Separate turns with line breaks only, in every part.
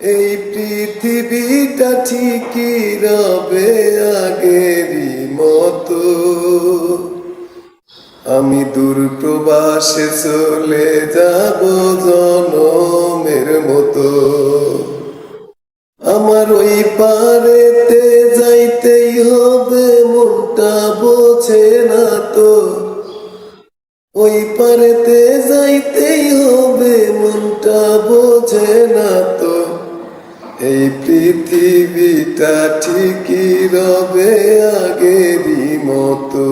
এই পৃথিবীটা ঠিকই রবে আগেরই মতো। আমি দূর প্রবাসে চলে যাব জনমের মতো। আমার ওই পারেতে যাইতেই হবে, মনটা বোঝে না তো। ওই পারেতে যাইতেই হবে, মনটা বোঝে না তো এই পৃথিবীটা ঠিকই রবে আগেরই মতো।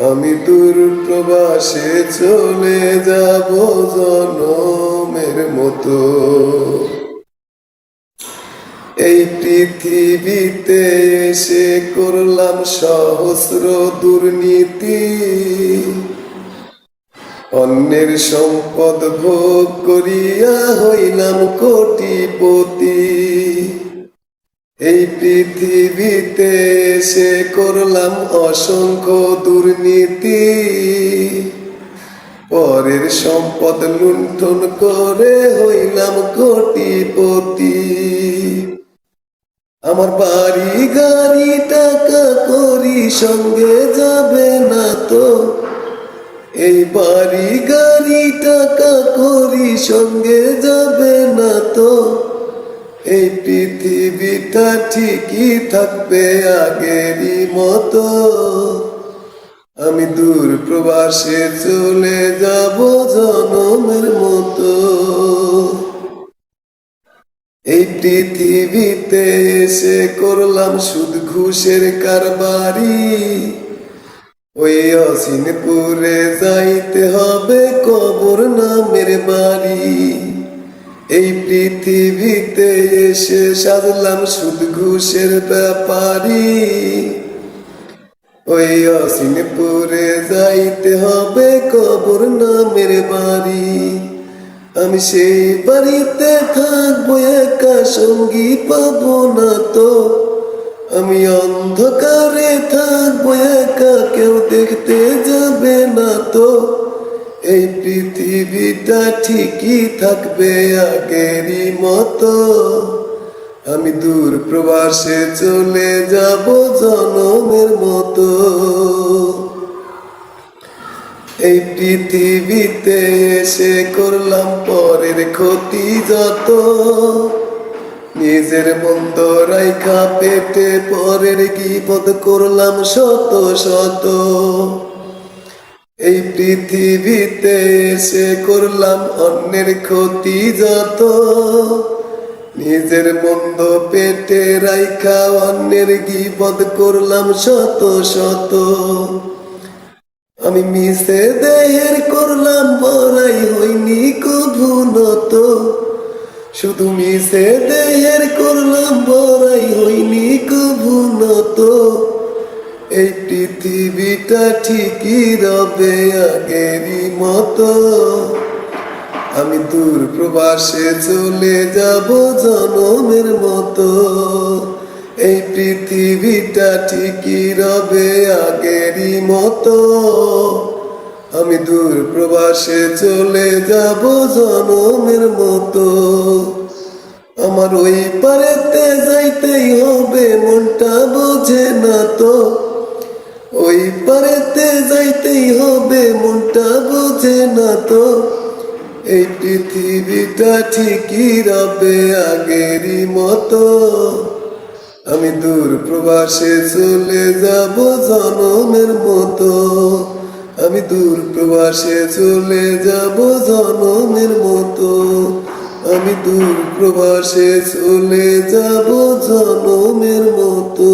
আমি দূর প্রবাসে চলে যাব জনমের মতো। এই পৃথিবীতে এসে করলাম সহস্র দুর্নীতি। অন্যের সম্পদ ভোগ করিয়া হইলাম কোটিপতি। এই পৃথিবীতে সে করলাম অসংখ্য দুর্নীতি। পরের সম্পদ লুণ্ঠন করে হইলাম কোটিপতি। আমার বাড়ি গাড়ি টাকা করি, সঙ্গে যাবে না তো এই বাড়ি গাড়ি টাকা করি, সঙ্গে যাবে না তো। এই পৃথিবীটা ঠিকই থাকবে আগেরই মতো। আমি দূর প্রবাসে চলে যাব জনমের মতো। এই পৃথিবীতে এসে করলাম সুদ, ঘুষের কারবারি। ওই অসিনপুরে যাইতে হবে কবর নামের বাড়ি। এই পৃথিবীতে এসে সাজলাম সুদ ঘুষের ব্যাপারী। ওই অসিনপুরে যাইতে হবে কবর নামের বাড়ি। আমি সেই বাড়িতে থাকব, একা সঙ্গী পাবো না তো। আমি অন্ধকারে থাকব, একা কেউ দেখতে যাবে না তো। এই পৃথিবীটা ঠিকই থাকবে আগেরই মতো। আমি দূর প্রবাসে চলে যাব জনমের মতো। এই পৃথিবীতে এসে করলাম পরের ক্ষতি যত। নিজের মন্দ রাইখা পেটে পরের বিপদ করলাম শত শত। এই পৃথিবীতে এসে করলাম অন্যের ক্ষতি যত। নিজের মন্দ পেটে রাইখা অন্যের গিবদ করলাম শত শত। আমি মিশে দেহের করলাম বড়াই হইনি কভু নত। শুধু মিশে দেহের করলাম বড়াই হইনি কভু নত এই পৃথিবীটা ঠিকই রবে আগেরই মতো। আমি দূর প্রবাসে চলে যাব জনমের মতো। এই পৃথিবীটা ঠিকই রবে আগেরই মতো। আমি দূর প্রবাসে চলে যাব জনমের মতো। আমার ওই পারেতে যাইতেই হবে, মনটা বোঝে না তো। ওই পারেতে যাইতেই হবে, মনটা বোঝে না তো। এই পৃথিবীটা ঠিকই রবে আগেরই মতো। আমি দূর প্রবাসে চলে যাব জনমের মতো। আমি দূর প্রবাসে চলে যাব জনমের মতো। আমি দূর প্রবাসে চলে যাব জনমের মতো।